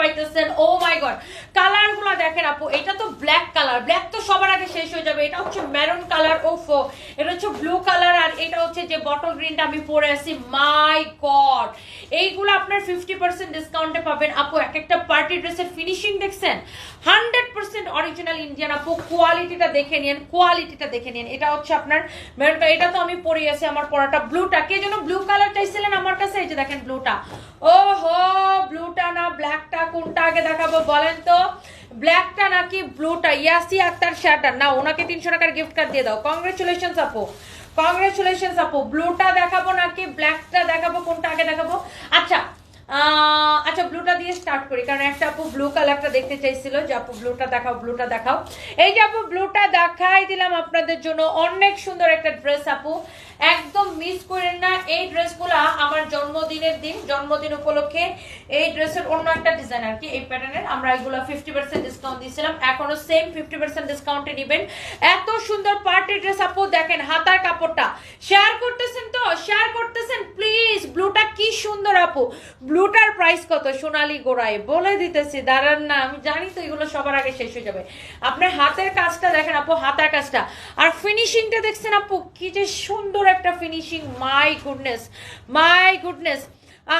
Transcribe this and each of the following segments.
পাইতেছেন ও মাই god colour গুলো দেখেন আপু, এটা তো ব্ল্যাক কালার ব্ল্যাক তো সবার আগে শেষ হয়ে যাবে। এটা হচ্ছে মেরুন কালার ওফো এটা হচ্ছে ব্লু কালার আর এটা হচ্ছে যে বটল গ্রিনটা আমি পরে আছি। মাই গড এইগুলো আপনার ফিফটি পার্সেন্ট ডিসকাউন্টে পাবেন। আপু, এক একটা পার্টি ড্রেসের ফিনিশিং দেখছেন? হান্ড্রেড পার্সেন্ট অরিজিনাল ইন্ডিয়ান আপু কোয়ালিটিটা দেখে নিন কোয়ালিটিটা দেখে নিন। এটা হচ্ছে আপনার মেরুন এটা তো আমি পরে আছি, আমার পরাটা ব্লুটা কে যেন ব্লু কালার চাইছিলেন আমার কাছে, এই যে দেখেন ব্লুটা ও হো ব্লুটা না ব্ল্যাকটা কোনটা আগে দেখাবো বলেন তো? ব্ল্যাকটা নাকি ব্লুটা? ইয়াসি আক্তার শার্টার না, ওনাকে তিনশো টাকার গিফট কার্ড দিয়ে দাও। কংগ্রেচুলেশন আপু। কংগ্রেচুলেশন আপু। ব্লুটা দেখাবো নাকি? ব্ল্যাকটা দেখাবো? কোনটা আগে দেখাবো? আচ্ছা আচ্ছা ব্লুটা দিয়ে স্টার্ট করি, কারণ একটা আপু ব্লু কালারটা দেখতে চাইছিল। যে আপু ব্লুটা দেখাও ব্লুটা দেখাও। এই যে আপু ব্লুটা দেখাই দিলাম আপনাদের জন্য। অনেক সুন্দর একটা ড্রেস আপু। একদম মিস করেন না এই ড্রেসগুলা আমার জন্মদিনের দিন, জন্মদিন উপলক্ষে। এই ড্রেসের অন্য একটা ডিজাইন আর কি, এই প্যাটার্নের আমরা এগুলো ফিফটি পার্সেন্ট ডিসকাউন্ট দিয়েছিলাম। এখনও সেম ফিফটি পার্সেন্ট ডিসকাউন্টে নেবেন। এত সুন্দর পার্টি ড্রেস আপু, দেখেন হাতার কাপড়টা। শেয়ার করতেছেন তো? শেয়ার করতেছেন? প্লিজ ব্লুটা কি সুন্দর, আপু। ব্লুটার প্রাইস কত সোনালি গোড়ায় বলে দিতেছি, দাঁড়ান না, আমি জানি তো এগুলো সবার আগে শেষ হয়ে যাবে। আপনার হাতের কাজটা দেখেন আপু, হাতের কাজটা। আর ফিনিশিংটা দেখছেন আপু, কি যে সুন্দর একটা finishing my goodness my goodness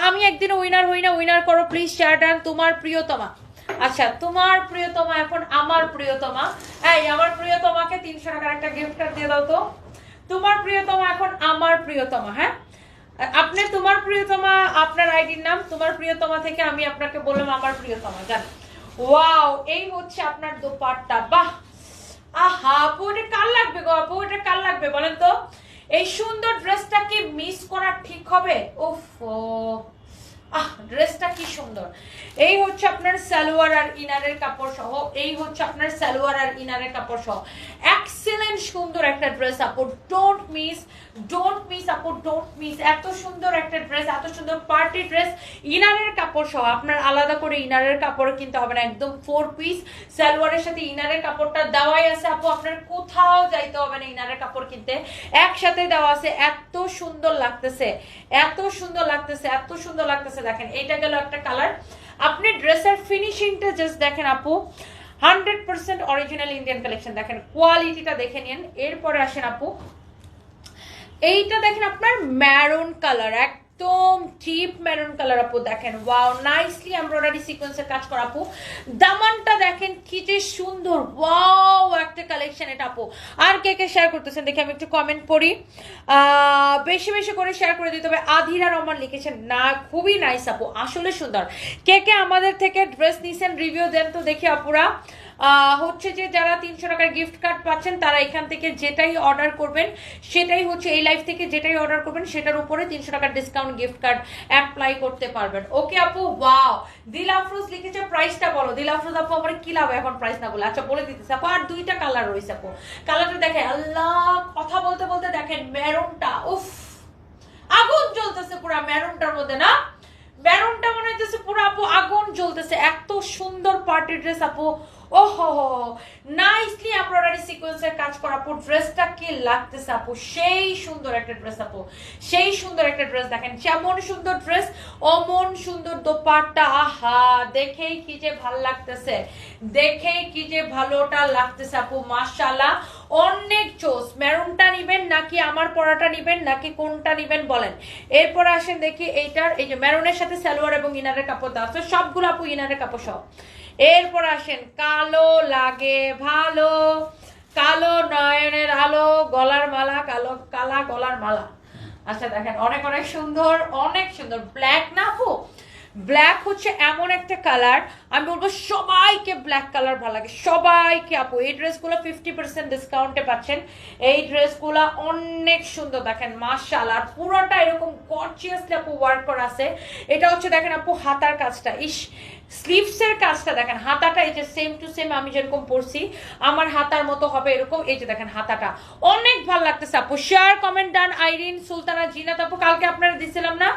আমি একদিন উইনার হই না উইনার করো প্লিজ শেয়ার তোমার প্রিয়তমা। আচ্ছা তোমার প্রিয়তমা এখন আমার প্রিয়তমা। এই, আমার প্রিয়তমাকে তিনশো টাকার একটা গিফট কার্ড দিয়ে দাও তো। তোমার প্রিয়তমা এখন আমার প্রিয়তমা হ্যাঁ? আপনি তোমার প্রিয়তমা, আপনার আইডির নাম, তোমার প্রিয়তমা থেকে আমি আপনাকে বললাম আমার প্রিয়তমা, জান? ওয়াও, এই হচ্ছে আপনার দোপাট্টা, বাহ! আহা, আপু, এটা কার লাগবে গো, আপু, এটা কার লাগবে বলেন তো? এই সুন্দর ড্রেসটা কি মিস করা ঠিক হবে? উফ আহ, ড্রেসটা কি সুন্দর। এই হচ্ছে আপনার সালোয়ার আর ইনারের কাপড় সহ এই হচ্ছে আপনার সালোয়ার আর ইনারের কাপড় সহ এক্সেলেন্ট সুন্দর একটা ড্রেস আপু ডোন্ট মিস ডোন্ট মিস আপু ডোন্ট মিস এত সুন্দর একটা ড্রেস এত সুন্দর পার্টি ড্রেস ইনারের কাপড় সহ। আপনার আলাদা করে ইনারের কাপড় কিনতে হবে না, একদম ফোর পিস সালোয়ারের সাথে ইনারের কাপড়টা দেওয়াই আছে, আপু। আপনার কোথাও যাইতে হবে না ইনারের কাপড় কিনতে। একসাথে দেওয়া আছে, এত সুন্দর লাগতেছে, এত সুন্দর লাগতেছে, এত সুন্দর লাগতেছে। দেখেন এটা গেল একটা কালার আপনি ড্রেসের ফিনিশিংটা জাস্ট দেখেন, আপু। Hundred percent original Indian collection দেখেন কোয়ালিটিটা দেখে নিন। এরপরে আসেন আপু। এইটা দেখেন আপনার ম্যারুন কালার একদম চিপ ম্যারুন কালার আপু। দেখেন ওয়াও নাইসলি এমব্রয়ডারি সিকোয়েন্সের কাজ করা আপু। দামানটা দেখেন কি যে সুন্দর। ওয়াও একটা কালেকশন এটা আপু। আর কে কে শেয়ার করতেছেন দেখি আমি একটু কমেন্ট পড়ি। বেশি বেশি করে শেয়ার করে দিতে হবে। আধিরা রহমান লিখেছেন, না, খুবই নাইস আপু, আসলে সুন্দর। কে কে আমাদের থেকে ড্রেস নিছেন রিভিউ দেন তো দেখি আপুরা। হচ্ছে যে যারা তিনশো টাকার গিফট কার্ড পাচ্ছেন, তারা এখান থেকে যেটাই অর্ডার করবেন, সেটাই হচ্ছে এই লাইফ থেকে যেটাই অর্ডার করবেন, সেটার উপরে তিনশো টাকার ডিসকাউন্ট গিফট কার্ড অ্যাপ্লাই করতে পারবেন। ওকে আপু ওয়াও দিল আফরোজ লিখেছে প্রাইসটা বলো। দিল আফরোজ আপু, আমার কি লাভ এখন প্রাইস না বলে? আচ্ছা বলে দিতেছে আপু, আর দুইটা কালার রয়েছে আপু। কালারটা দেখে আল্লাহ, কথা বলতে বলতে দেখেন, মেরুনটা, উফ! আগুন জ্বলতেছে পুরো, মেরুনটার মধ্যে, না? মেরুনটা মনে হইতেছে পুরো আপু, আগুন। জ্বলতেছে এত সুন্দর পার্টি ড্রেস আপু। ও হো নাইসলি এমব্রয়ডারি সিকোয়েন্সের কাজ করা আপু ড্রেসটা কি লাগতেছে আপু? সেই সুন্দর একটা ড্রেস আপু। সেই সুন্দর একটা ড্রেস দেখেন, যেমন সুন্দর ড্রেস অমন সুন্দর দোপাট্টা। আহা, দেখেই কি যে ভালো লাগতেছে। দেখেই কি যে ভালোটা লাগতেছে আপু, মাশাআল্লাহ। অনেক চোস। মেরুনটা নিবেন নাকি আমার পরাটা নিবেন নাকি কোনটা নিবেন বলেন। এরপর আসেন দেখি এইটার, এই যে মেরুনের সাথে সালোয়ার এবং ইনারের কাপড় দেওয়া আছে। সবগুলো আপু ইনারের কাপড় সহ। এরপর আসেন, কালো লাগে ভালো। কালো নয়নের আলো, গলার মালা, কালো, কালা গলার মালা। আচ্ছা দেখেন, অনেক অনেক সুন্দর অনেক সুন্দর। ব্ল্যাক না? ব্ল্যাক হচ্ছে এমন একটা কালার আমি বলব সবাইকে ব্ল্যাক কালার ভালো লাগে। সবাইকে আপু, এই ড্রেসগুলো ফিফটি পার্সেন্ট ডিসকাউন্টে পাচ্ছেন। এই ড্রেসগুলো অনেক সুন্দর, দেখেন মার্শাল আর পুরোটা এরকম গর্জিয়াসলি আপু ওয়ার্ক করা আছে। এটা হচ্ছে, দেখেন আপু, হাতার কাজটা। ইস স্লিভসের কাজটা, দেখেন, হাতাটা, এই যে সেম টু সেম আমি যেরকম পরছি, আমার হাতার মতো হবে এরকম। এই যে, দেখেন, হাতাটা। অনেক ভালো লাগতেছে আপু। Share comment done Irin Sultana Jinat আপু, কালকে আপনারা দিছিলাম না?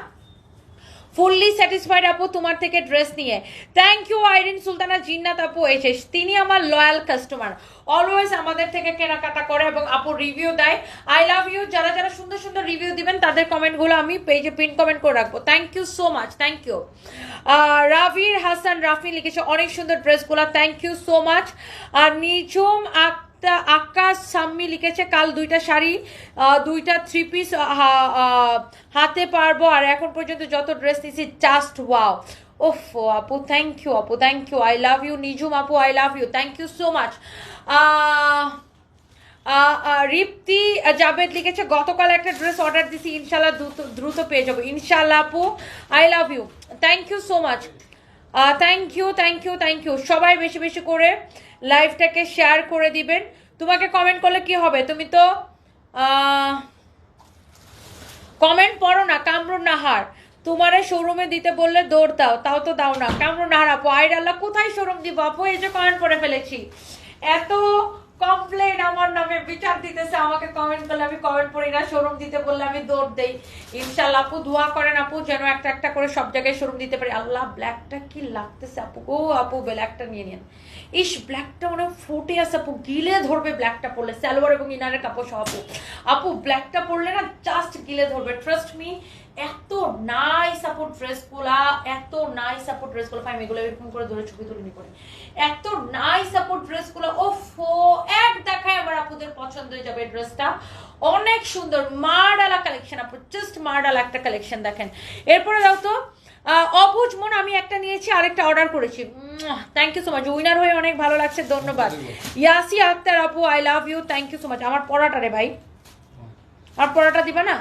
ফুললি স্যাটিসফাইড আপু তোমার থেকে ড্রেস নিয়ে। থ্যাংক ইউ আইরিন সুলতানা, জিন্নাত আপু এসে তিনি আমার লয়াল কাস্টমার অলওয়েজ আমাদের থেকে কেনাকাটা করে এবং আপু রিভিউ দেয়। আই লাভ ইউ যারা যারা সুন্দর সুন্দর রিভিউ দিবেন, তাদের কমেন্টগুলো আমি পেজে পিন কমেন্ট করে রাখব। Thank you so much thank you Ravir Hasan Rafi লিখেছে, অনেক সুন্দর ড্রেসগুলো থ্যাংক ইউ সো মাচ আর নিঝুম আক্তা আকাশ সাম্মি লিখেছে, কাল দুইটা শাড়ি দুইটা থ্রি পিস হাতে পারব। আর এখন পর্যন্ত যত ড্রেস নিয়েছি জাস্ট ওয়াও ওফ আপু থ্যাংক ইউ আপু thank you I love you Nijhum আপু I love you thank you so much Ripti Javed লিখেছে, গতকাল একটা ড্রেস অর্ডার দিছি, ইনশাল্লাহ দ্রুত দ্রুত পেয়ে যাব। ইনশাল্লাহ আপু I love you thank you so much thank you thank you thank you সবাই বেশি বেশি করে লাইভটাকে শেয়ার করে দিবেন। তোমাকে কমেন্ট করলে কি হবে? তুমি তো কমেন্ট পড়ো না, কামরুন নাহার। তোমারে শোরুমে দিতে বললে দৌড় দাও, তাও তো দাও না। কামরুন নাহার আপু আইড আল্লাহ কোথায় শোরুম দিব? আপু, এই যে কমেন্ট করে ফেলেছি। এত কমপ্লেন আমার নামে, বিচার দিতেছে আমাকে কমেন্ট করলে আমি কমেন্ট পড়ি না, শোরুম দিতে বললে আমি দৌড় দেই। ইনশাল্লাহ আপু দোয়া করেন আপু, যেন একটা একটা করে সব জায়গায় শোরুম দিতে পারি। আল্লাহ ব্ল্যাকটা কি লাগতেছে আপু ও আপু ব্ল্যাকটা নিয়ে নিন। ইস ব্ল্যাকটা অনেক ফুটে আছে আপু, গিলে ধরবে ব্ল্যাকটা পরলে সালোয়ার এবং ইনারের কাপড় সহ আপু। আপু ব্ল্যাকটা পরলে না জাস্ট গিলে ধরবে। ট্রাস্ট মি এত নাইস আপু ড্রেসগুলা এত নাইস আপু ড্রেসগুলো ফাইম এগুলো এরকম করে ধরে ছবি তুলে নি করে। এত নাইস আপু ড্রেসগুলো ও ফো এক দেখায় আমার আপুদের পছন্দ হয়ে যাবে ড্রেসটা অনেক সুন্দর মার্ডালা কালেকশন আপু জাস্ট মার্ডালা একটা কালেকশন দেখেন। এরপরে দাও তো অবুজ মন আমি একটা নিয়েছি আরেকটা অর্ডার করেছি। Thank you so much winner হয়ে অনেক ভালো লাগছে ধন্যবাদ। ইয়াসি আক্তার আপু I love you thank you so much আমার পড়াটা রে ভাই। আর পড়াটা দিবা না?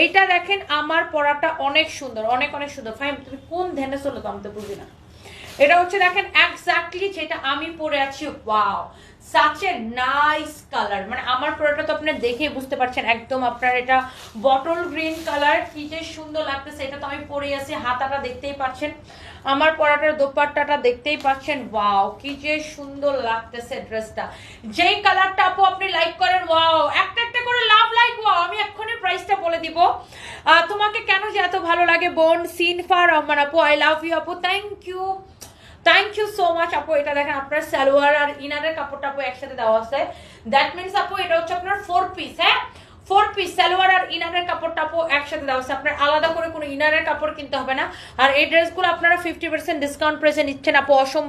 এইটা দেখেন আমার পড়াটা অনেক সুন্দর, অনেক অনেক সুন্দর। ফাইম তুমি কোন ধ্যানে চলো তো আমি তো বুঝি না। এটা হচ্ছে দেখেন এক্স্যাক্টলি যেটা আমি পরে আছি wow such a nice colour মানে আমার পড়াটা তো আপনি দেখে বুঝতে পারছেন, একদম আপনার এটা বটল গ্রিন কালার কি যে সুন্দর লাগতেছে, এটা তো আমি পরে আছি, হাতাটা দেখতেই পাচ্ছেন। আমার পরাটার দোপাট্টাটা দেখতেই পাচ্ছেন ওয়াও কি যে সুন্দর লাগতেছে ড্রেসটা যেই কালারটা আপু আপনি লাইক করেন ওয়াও একটা একটা করে লাভ লাইক ওয়াও আমি এক্ষুনি প্রাইসটা বলে দিব। তোমাকে কেন যে এত ভালো লাগে? বোন সিনফা রহমান আপু আই লাভ ইউ আপু thank you thank you so much আপু। এটা দেখেন, আপনার সালোয়ার আর ইনারের কাপড়টা আপু একসাথে দেওয়া আছে। দ্যাট মিনস আপু, এটা হচ্ছে আপনার ফোর পিস হ্যাঁ? ফোর পিস সালোয়ার আর ইনারের কাপড়টা আপু একসাথে দেওয়া আছে। আপনার আলাদা করে কোনো ইনারের কাপড় কিনতে হবে না। আর এই ড্রেসগুলো আপনারা ফিফটি পার্সেন্ট ডিসকাউন্ট প্রেসে নিচ্ছেন, আপু। অসম